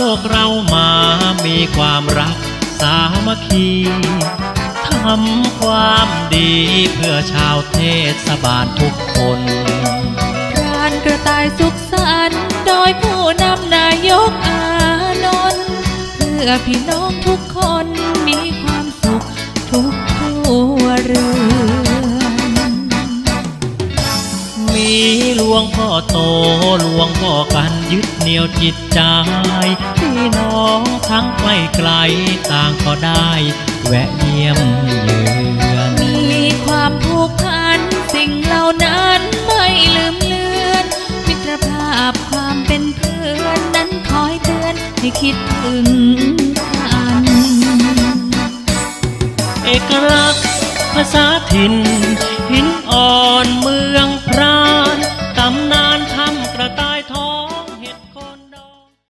พวกเรามามีความรักสามัคคีทำความดีเพื่อชาวเทศบาลทุกคนรานกระต่ายสุขสันต์โดยผู้นำนายกอานนท์เพื่อพี่น้องทุกคนมีความสุขทุกครัวเรือนมีหลวงพ่อโตหลวงพ่อกันยึดเหนี่ยวจิตใจ ทั้งไกลไกลต่างก็ได้ แวะเยี่ยมเยือนมีความผูกพันสิ่งเหล่านั้นไม่ลืมเลือนมิตรภาพความเป็นเพื่อนนั้นคอยเตือนให้คิดถึงกันเอกลักษณ์ภาษาถิ่นหินอ่อนมือ